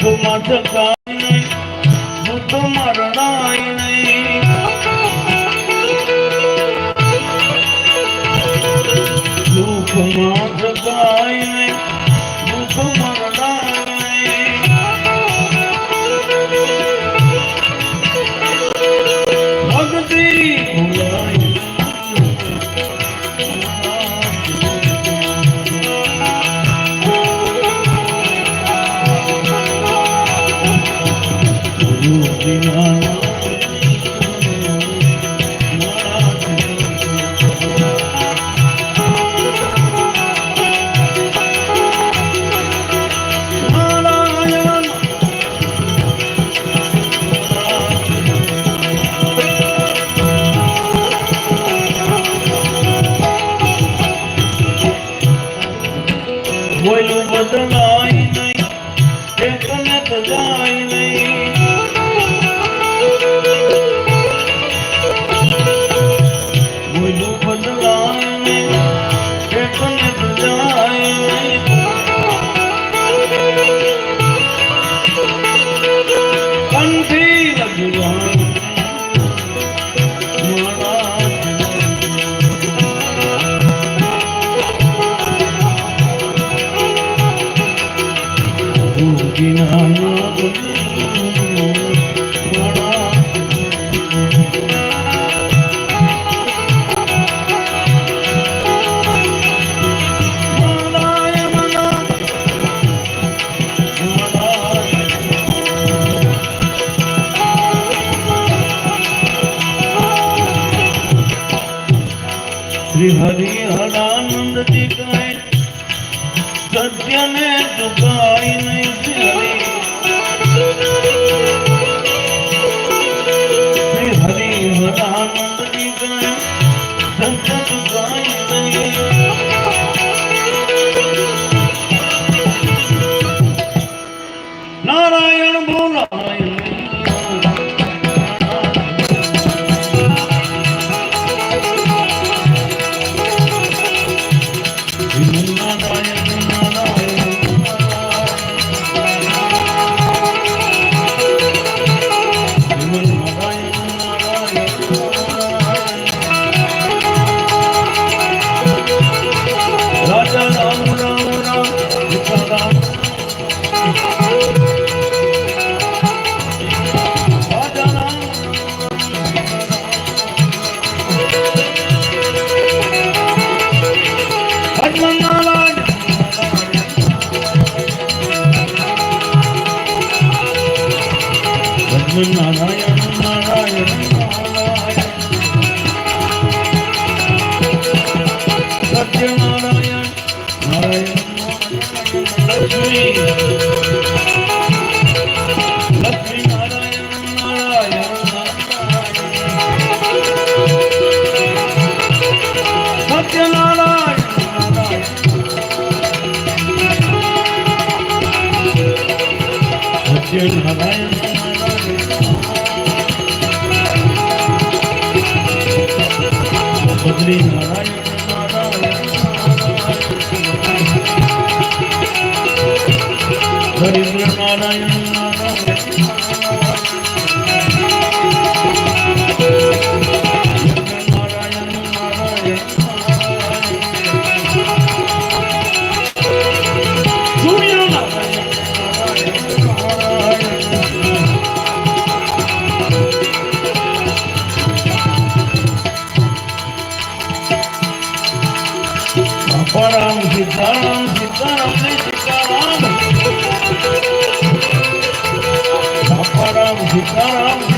तुम्हाचं का શ્રી હરિ હરાનંદ જી કહે સત્યને ચુકાય જય Narayan Badri Narayan હરિદ્ર Narayan Sitaram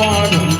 water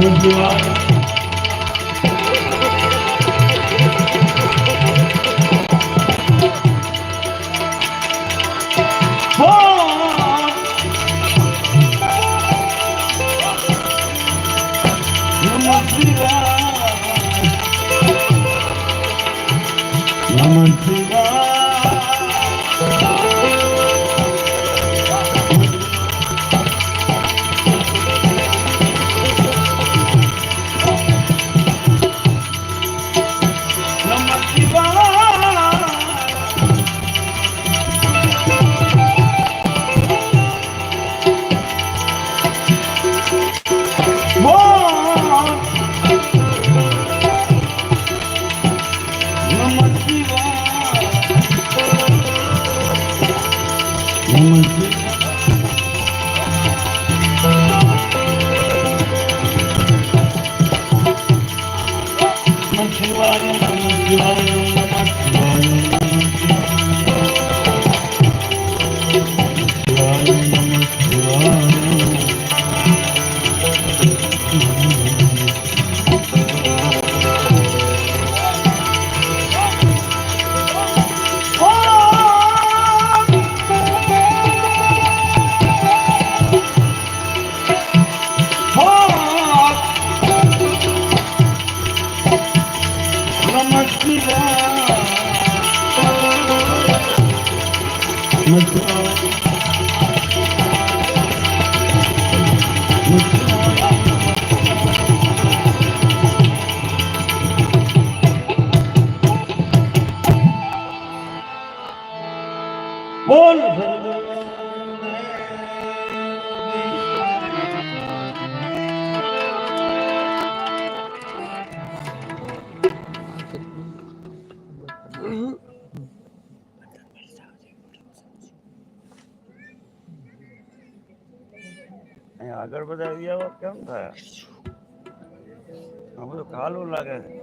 ભૂજવા Namaste. Namaste. બધા કેમ થાય? આ બધું ખાલું લાગે છે.